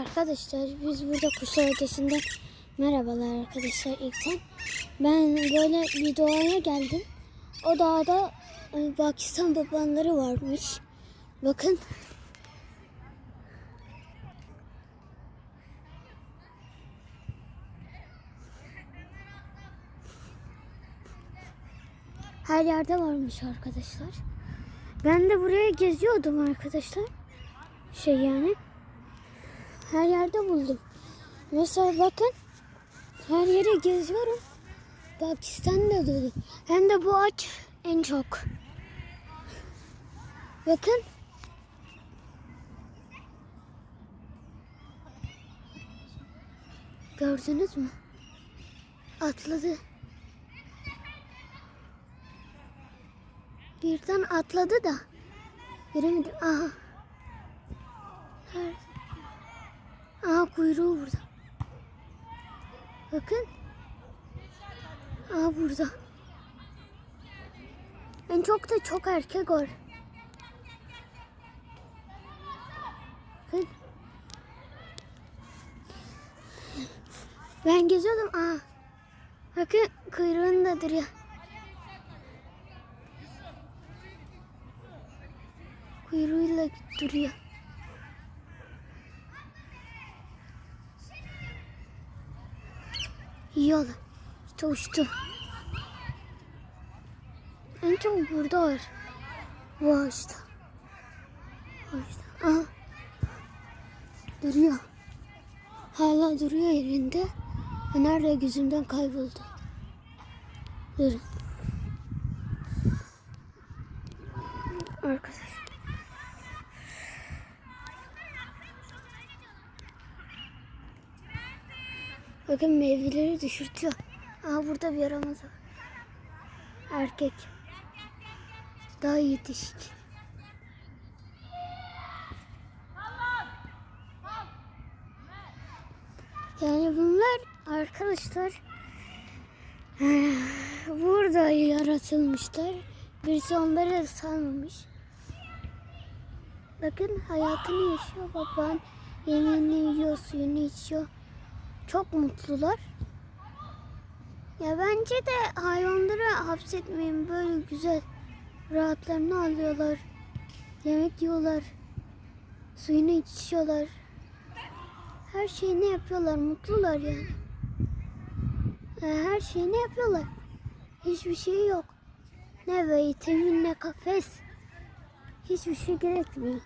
Arkadaşlar biz burada Kuşlar Ötesi'nde merhabalar arkadaşlar ilkten. Ben böyle bir doğaya geldim. O dağda e, Pakistan babanları varmış. Bakın. Her yerde varmış arkadaşlar. Ben de buraya geziyordum arkadaşlar. Şey yani. Her yerde buldum. Mesela bakın. Her yere geziyorum. Pakistan'da dolu. Hem de bu ağaç en çok. Bakın. Gördünüz mü? Atladı. Birden atladı da. Göremedim. Aha. Her... Kuyruğu burada. Bakın. Aha burada. En çok da çok erkek var. Bakın. Ben geziyordum. Aha. Bakın kuyruğunda duruyor. Kuyruğuyla duruyor. Yiyorlar. İşte uçtu. En çok burada var. Bu ağaçta. Ağaçta. Aha. Duruyor. Hala duruyor yerinde. Nerede gözümden kayboldu. Durun. Arkadaşlar. Bakın meyveleri düşürtüyor. Aa burada bir yaramaz var. Erkek. Daha yetişkin. Yani bunlar arkadaşlar burada yaratılmışlar. Birisi onları sanmamış. Bakın hayatını yaşıyor baban. Yemeğini yiyor, suyunu içiyor. Çok mutlular. Ya bence de hayvanları hapsetmeyin. Böyle güzel rahatlarını alıyorlar. Yemek yiyorlar. Suyunu içiyorlar. Her şeyini yapıyorlar. Mutlular yani. Ya Her şeyini yapıyorlar. Hiçbir şey yok. Ne vitamin ne kafes. Hiçbir şey gerekmiyor.